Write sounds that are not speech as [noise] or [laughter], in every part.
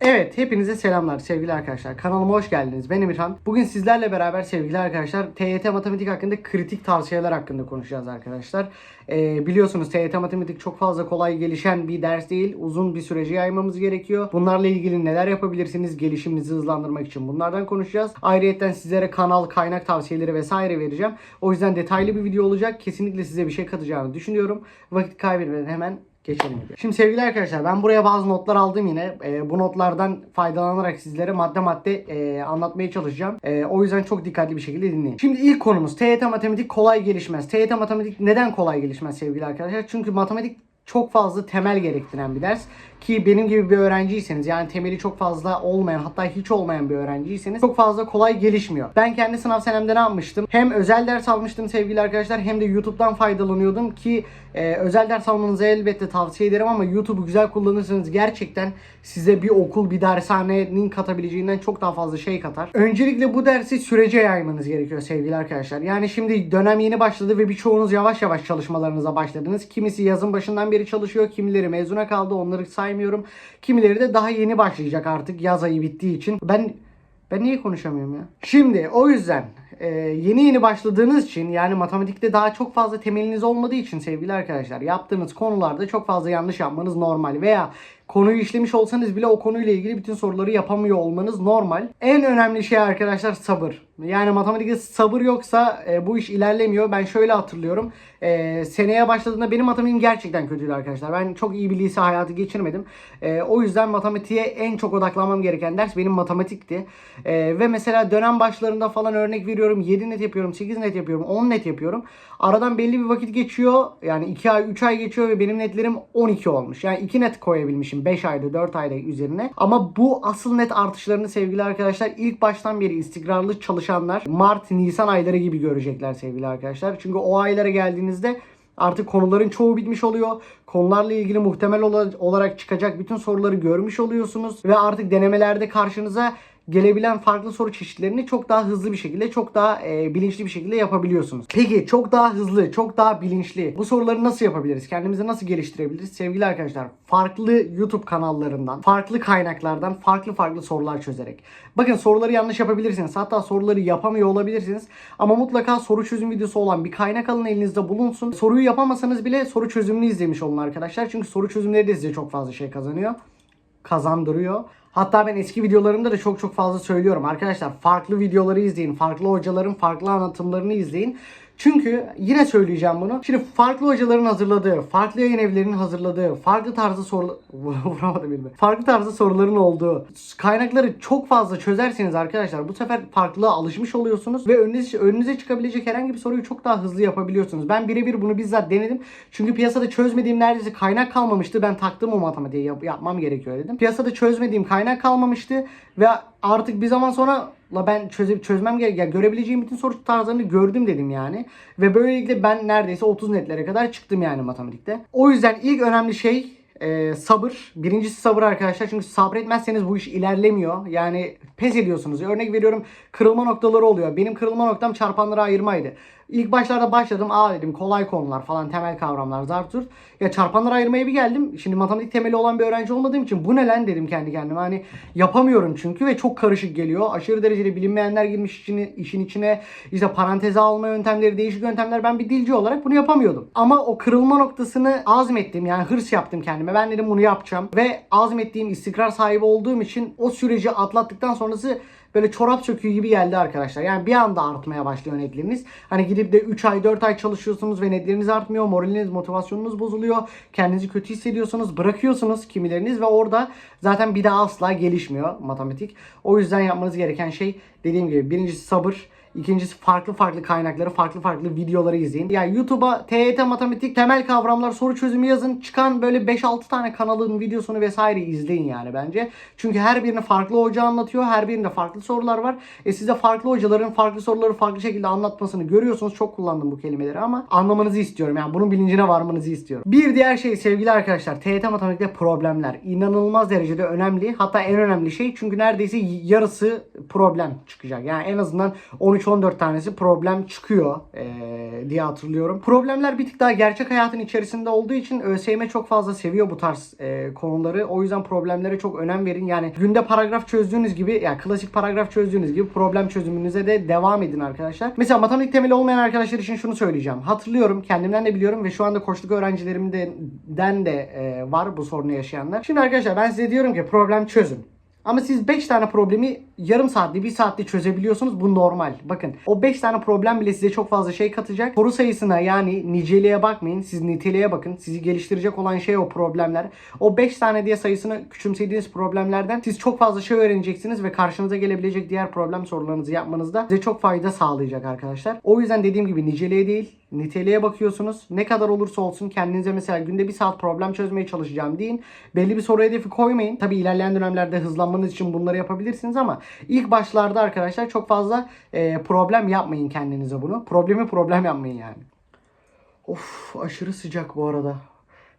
Evet, hepinize selamlar sevgili arkadaşlar. Kanalıma hoş geldiniz. Ben Emirhan. Bugün sizlerle beraber sevgili arkadaşlar TYT Matematik hakkında kritik tavsiyeler hakkında konuşacağız arkadaşlar. Ee, biliyorsunuz TYT Matematik çok fazla kolay gelişen bir ders değil. Uzun bir süreci yaymamız gerekiyor. Bunlarla ilgili neler yapabilirsiniz gelişiminizi hızlandırmak için bunlardan konuşacağız. Ayrıyeten sizlere kanal, kaynak tavsiyeleri vesaire vereceğim. O yüzden detaylı bir video olacak. Kesinlikle size bir şey katacağını düşünüyorum. Vakit kaybetmeden hemen geçelim video. Şimdi sevgili arkadaşlar ben buraya bazı notlar aldım yine. Ee, bu notlardan faydalanarak sizlere madde madde e, anlatmaya çalışacağım. E, o yüzden çok dikkatli bir şekilde dinleyin. Şimdi ilk konumuz TYT matematik kolay gelişmez. TYT matematik neden kolay gelişmez sevgili arkadaşlar? Çünkü matematik çok fazla temel gerektiren bir ders. Ki benim gibi bir öğrenciyseniz yani temeli çok fazla olmayan hatta hiç olmayan bir öğrenciyseniz çok fazla kolay gelişmiyor. Ben kendi sınav senemde ne yapmıştım? Hem özel ders almıştım sevgili arkadaşlar hem de YouTube'dan faydalanıyordum ki e, özel ders almanızı elbette tavsiye ederim ama YouTube'u güzel kullanırsanız gerçekten size bir okul bir dershanenin katabileceğinden çok daha fazla şey katar. Öncelikle bu dersi sürece yaymanız gerekiyor sevgili arkadaşlar. Yani şimdi dönem yeni başladı ve birçoğunuz yavaş yavaş çalışmalarınıza başladınız. Kimisi yazın başından beri çalışıyor, kimileri mezuna kaldı onları saymıyorum. Kimileri de daha yeni başlayacak artık yaz ayı bittiği için. Ben ben niye konuşamıyorum ya? Şimdi o yüzden e, yeni yeni başladığınız için yani matematikte daha çok fazla temeliniz olmadığı için sevgili arkadaşlar yaptığınız konularda çok fazla yanlış yapmanız normal veya konuyu işlemiş olsanız bile o konuyla ilgili bütün soruları yapamıyor olmanız normal. En önemli şey arkadaşlar sabır. Yani matematikte sabır yoksa e, bu iş ilerlemiyor. Ben şöyle hatırlıyorum. E, seneye başladığında benim matematiğim gerçekten kötüydü arkadaşlar. Ben çok iyi bir lise hayatı geçirmedim. E, o yüzden matematiğe en çok odaklanmam gereken ders benim matematikti. E, ve mesela dönem başlarında falan örnek veriyorum 7 net yapıyorum, 8 net yapıyorum, 10 net yapıyorum. Aradan belli bir vakit geçiyor. Yani 2 ay, 3 ay geçiyor ve benim netlerim 12 olmuş. Yani 2 net koyabilmişim 5 ayda, 4 ayda üzerine. Ama bu asıl net artışlarını sevgili arkadaşlar ilk baştan beri istikrarlı çalışanlar Mart, Nisan ayları gibi görecekler sevgili arkadaşlar. Çünkü o aylara geldiğinizde Artık konuların çoğu bitmiş oluyor. Konularla ilgili muhtemel olarak çıkacak bütün soruları görmüş oluyorsunuz. Ve artık denemelerde karşınıza gelebilen farklı soru çeşitlerini çok daha hızlı bir şekilde, çok daha e, bilinçli bir şekilde yapabiliyorsunuz. Peki çok daha hızlı, çok daha bilinçli bu soruları nasıl yapabiliriz? Kendimizi nasıl geliştirebiliriz? Sevgili arkadaşlar, farklı YouTube kanallarından, farklı kaynaklardan farklı farklı sorular çözerek. Bakın soruları yanlış yapabilirsiniz. Hatta soruları yapamıyor olabilirsiniz. Ama mutlaka soru çözüm videosu olan bir kaynak alın elinizde bulunsun. Soruyu yapamasanız bile soru çözümünü izlemiş olun arkadaşlar. Çünkü soru çözümleri de size çok fazla şey kazanıyor. Kazandırıyor. Hatta ben eski videolarımda da çok çok fazla söylüyorum. Arkadaşlar farklı videoları izleyin. Farklı hocaların farklı anlatımlarını izleyin. Çünkü yine söyleyeceğim bunu. Şimdi farklı hocaların hazırladığı, farklı yayın evlerinin hazırladığı, farklı tarzda soru [laughs] vuramadım bilme. Farklı tarzda soruların olduğu kaynakları çok fazla çözerseniz arkadaşlar bu sefer farklılığa alışmış oluyorsunuz ve önünüze, önünüze çıkabilecek herhangi bir soruyu çok daha hızlı yapabiliyorsunuz. Ben birebir bunu bizzat denedim. Çünkü piyasada çözmediğim neredeyse kaynak kalmamıştı. Ben taktım o matematiği yap- yapmam gerekiyor dedim. Piyasada çözmediğim kaynak kalmamıştı ve artık bir zaman sonra la ben çöze, çözmem gerek. Ya görebileceğim bütün soru tarzlarını gördüm dedim yani. Ve böylelikle ben neredeyse 30 netlere kadar çıktım yani matematikte. O yüzden ilk önemli şey e, sabır. Birincisi sabır arkadaşlar. Çünkü sabretmezseniz bu iş ilerlemiyor. Yani pes ediyorsunuz. Örnek veriyorum kırılma noktaları oluyor. Benim kırılma noktam çarpanlara ayırmaydı. İlk başlarda başladım. Aa dedim kolay konular falan temel kavramlar zart zurt. Ya çarpanları ayırmaya bir geldim. Şimdi matematik temeli olan bir öğrenci olmadığım için bu ne lan dedim kendi kendime. Hani yapamıyorum çünkü ve çok karışık geliyor. Aşırı derecede bilinmeyenler girmiş içine, işin içine. İşte paranteze alma yöntemleri, değişik yöntemler. Ben bir dilci olarak bunu yapamıyordum. Ama o kırılma noktasını azmettim. Yani hırs yaptım kendime. Ben dedim bunu yapacağım. Ve azmettiğim istikrar sahibi olduğum için o süreci atlattıktan sonrası böyle çorap söküğü gibi geldi arkadaşlar. Yani bir anda artmaya başlıyor netleriniz. Hani gidip de 3 ay 4 ay çalışıyorsunuz ve netleriniz artmıyor. Moraliniz, motivasyonunuz bozuluyor. Kendinizi kötü hissediyorsunuz. Bırakıyorsunuz kimileriniz ve orada zaten bir daha asla gelişmiyor matematik. O yüzden yapmanız gereken şey dediğim gibi birincisi sabır. İkincisi farklı farklı kaynakları, farklı farklı videoları izleyin. Yani YouTube'a TYT matematik temel kavramlar soru çözümü yazın. Çıkan böyle 5-6 tane kanalın videosunu vesaire izleyin yani bence. Çünkü her birini farklı hoca anlatıyor. Her birinde farklı sorular var. E siz de farklı hocaların farklı soruları farklı şekilde anlatmasını görüyorsunuz. Çok kullandım bu kelimeleri ama anlamanızı istiyorum. Yani bunun bilincine varmanızı istiyorum. Bir diğer şey sevgili arkadaşlar TYT matematikte problemler. inanılmaz derecede önemli. Hatta en önemli şey çünkü neredeyse yarısı problem çıkacak. Yani en azından 13 13-14 tanesi problem çıkıyor ee, diye hatırlıyorum. Problemler bir tık daha gerçek hayatın içerisinde olduğu için ÖSYM çok fazla seviyor bu tarz e, konuları. O yüzden problemlere çok önem verin. Yani günde paragraf çözdüğünüz gibi yani klasik paragraf çözdüğünüz gibi problem çözümünüze de devam edin arkadaşlar. Mesela matematik temeli olmayan arkadaşlar için şunu söyleyeceğim. Hatırlıyorum kendimden de biliyorum ve şu anda koçluk öğrencilerimden de e, var bu sorunu yaşayanlar. Şimdi arkadaşlar ben size diyorum ki problem çözün. Ama siz 5 tane problemi yarım saatte, 1 saatte çözebiliyorsunuz. Bu normal. Bakın o 5 tane problem bile size çok fazla şey katacak. Soru sayısına yani niceliğe bakmayın. Siz niteliğe bakın. Sizi geliştirecek olan şey o problemler. O 5 tane diye sayısını küçümsediğiniz problemlerden siz çok fazla şey öğreneceksiniz ve karşınıza gelebilecek diğer problem sorularınızı yapmanızda size çok fayda sağlayacak arkadaşlar. O yüzden dediğim gibi niceliğe değil niteliğe bakıyorsunuz. Ne kadar olursa olsun kendinize mesela günde bir saat problem çözmeye çalışacağım deyin. Belli bir soru hedefi koymayın. Tabi ilerleyen dönemlerde hızlanmanız için bunları yapabilirsiniz ama ilk başlarda arkadaşlar çok fazla e, problem yapmayın kendinize bunu. Problemi problem yapmayın yani. Of aşırı sıcak bu arada.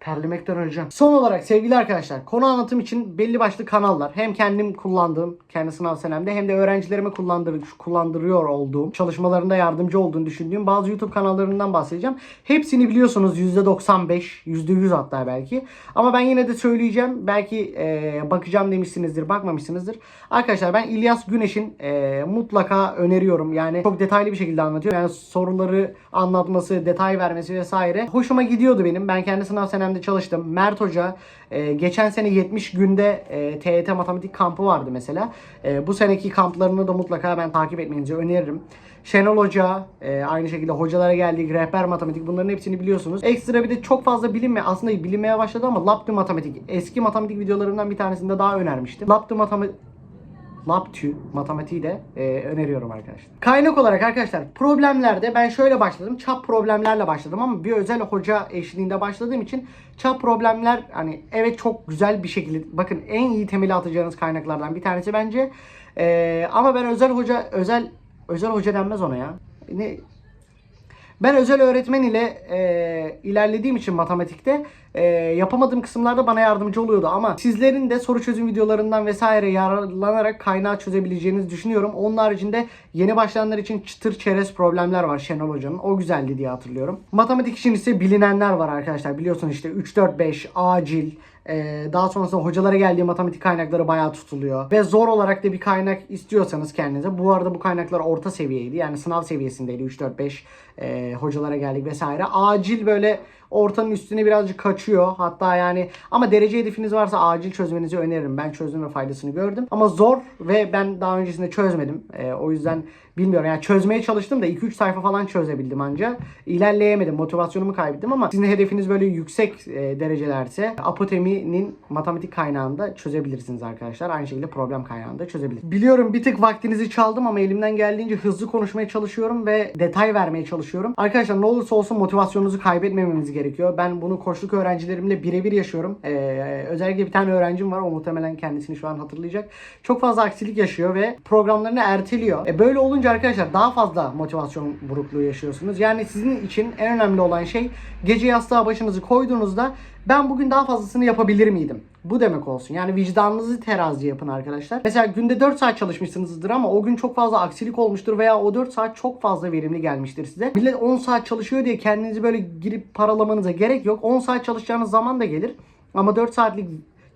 Terlemekten öleceğim. Son olarak sevgili arkadaşlar konu anlatım için belli başlı kanallar hem kendim kullandığım kendi sınav senemde hem de öğrencilerime kullandır, kullandırıyor olduğum çalışmalarında yardımcı olduğunu düşündüğüm bazı YouTube kanallarından bahsedeceğim. Hepsini biliyorsunuz %95 %100 hatta belki ama ben yine de söyleyeceğim belki e, bakacağım demişsinizdir bakmamışsınızdır. Arkadaşlar ben İlyas Güneş'in e, mutlaka öneriyorum yani çok detaylı bir şekilde anlatıyor. Yani soruları anlatması detay vermesi vesaire hoşuma gidiyordu benim ben kendi sınav senemde dönemde çalıştım. Mert Hoca e, geçen sene 70 günde e, TYT matematik kampı vardı mesela. E, bu seneki kamplarını da mutlaka ben takip etmenizi öneririm. Şenol Hoca, e, aynı şekilde hocalara geldik, rehber matematik bunların hepsini biliyorsunuz. Ekstra bir de çok fazla bilinme, aslında bilinmeye başladı ama Laptı matematik, eski matematik videolarımdan bir tanesinde daha önermiştim. Laptı matematik LabTÜ matematiği de e, öneriyorum arkadaşlar. Kaynak olarak arkadaşlar problemlerde ben şöyle başladım. Çap problemlerle başladım ama bir özel hoca eşliğinde başladığım için çap problemler hani evet çok güzel bir şekilde bakın en iyi temeli atacağınız kaynaklardan bir tanesi bence. E, ama ben özel hoca özel özel hoca denmez ona ya. Ne ben özel öğretmen ile e, ilerlediğim için matematikte e, yapamadığım kısımlarda bana yardımcı oluyordu ama sizlerin de soru çözüm videolarından vesaire yararlanarak kaynağı çözebileceğinizi düşünüyorum. Onun haricinde yeni başlayanlar için çıtır çerez problemler var Şenol Hoca'nın. O güzeldi diye hatırlıyorum. Matematik için ise bilinenler var arkadaşlar. Biliyorsunuz işte 3 4 5 acil ee, daha sonrasında hocalara geldiği matematik kaynakları bayağı tutuluyor. Ve zor olarak da bir kaynak istiyorsanız kendinize. Bu arada bu kaynaklar orta seviyeydi. Yani sınav seviyesindeydi. 3, 4, 5 e, hocalara geldik vesaire. Acil böyle ortanın üstüne birazcık kaçıyor. Hatta yani ama derece hedefiniz varsa acil çözmenizi öneririm. Ben çözdüm ve faydasını gördüm. Ama zor ve ben daha öncesinde çözmedim. E, o yüzden bilmiyorum. Yani çözmeye çalıştım da 2-3 sayfa falan çözebildim anca. İlerleyemedim. Motivasyonumu kaybettim ama sizin hedefiniz böyle yüksek e, derecelerse apoteminin matematik kaynağında çözebilirsiniz arkadaşlar. Aynı şekilde problem kaynağında çözebilirsiniz. Biliyorum bir tık vaktinizi çaldım ama elimden geldiğince hızlı konuşmaya çalışıyorum ve detay vermeye çalışıyorum. Arkadaşlar ne olursa olsun motivasyonunuzu kaybetmemeniz gerekiyor. Ben bunu koçluk öğrencilerimle birebir yaşıyorum. Ee, özellikle bir tane öğrencim var. O muhtemelen kendisini şu an hatırlayacak. Çok fazla aksilik yaşıyor ve programlarını erteliyor. E, böyle olunca arkadaşlar daha fazla motivasyon burukluğu yaşıyorsunuz. Yani sizin için en önemli olan şey gece yastığa başınızı koyduğunuzda ben bugün daha fazlasını yapabilir miydim? Bu demek olsun. Yani vicdanınızı terazi yapın arkadaşlar. Mesela günde 4 saat çalışmışsınızdır ama o gün çok fazla aksilik olmuştur veya o 4 saat çok fazla verimli gelmiştir size. Millet 10 saat çalışıyor diye kendinizi böyle girip paralamanıza gerek yok. 10 saat çalışacağınız zaman da gelir. Ama 4 saatlik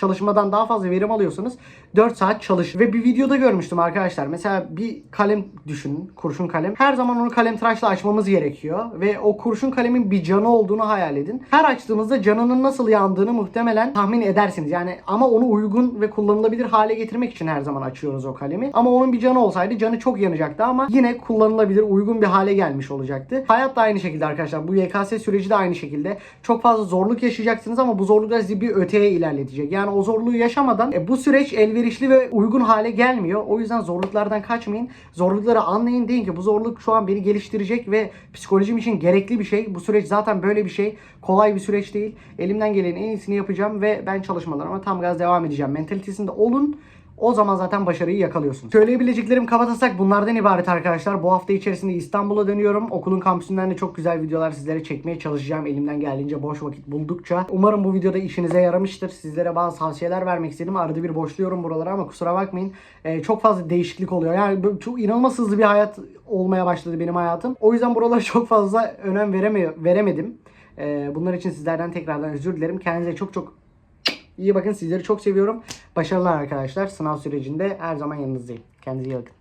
çalışmadan daha fazla verim alıyorsanız 4 saat çalış. Ve bir videoda görmüştüm arkadaşlar. Mesela bir kalem düşünün. Kurşun kalem. Her zaman onu kalem tıraşla açmamız gerekiyor. Ve o kurşun kalemin bir canı olduğunu hayal edin. Her açtığımızda canının nasıl yandığını muhtemelen tahmin edersiniz. Yani ama onu uygun ve kullanılabilir hale getirmek için her zaman açıyoruz o kalemi. Ama onun bir canı olsaydı canı çok yanacaktı ama yine kullanılabilir, uygun bir hale gelmiş olacaktı. Hayat da aynı şekilde arkadaşlar. Bu YKS süreci de aynı şekilde. Çok fazla zorluk yaşayacaksınız ama bu zorluklar sizi bir öteye ilerletecek. Yani o zorluğu yaşamadan e, bu süreç elverişli ve uygun hale gelmiyor. O yüzden zorluklardan kaçmayın. Zorlukları anlayın. Deyin ki bu zorluk şu an beni geliştirecek ve psikolojim için gerekli bir şey. Bu süreç zaten böyle bir şey. Kolay bir süreç değil. Elimden gelenin en iyisini yapacağım ve ben çalışmalarıma tam gaz devam edeceğim. Mentalitesinde olun. O zaman zaten başarıyı yakalıyorsunuz. Söyleyebileceklerim kapatasak bunlardan ibaret arkadaşlar. Bu hafta içerisinde İstanbul'a dönüyorum. Okulun kampüsünden de çok güzel videolar sizlere çekmeye çalışacağım. Elimden geldiğince boş vakit buldukça. Umarım bu videoda işinize yaramıştır. Sizlere bazı tavsiyeler vermek istedim. Arada bir boşluyorum buraları ama kusura bakmayın. Ee, çok fazla değişiklik oluyor. Yani çok inanılmaz hızlı bir hayat olmaya başladı benim hayatım. O yüzden buralara [laughs] çok fazla önem veremiyor, veremedim. Ee, bunlar için sizlerden tekrardan özür dilerim. Kendinize çok çok iyi bakın. Sizleri çok seviyorum. Başarılar arkadaşlar. Sınav sürecinde her zaman yanınızdayım. Kendinize iyi bakın.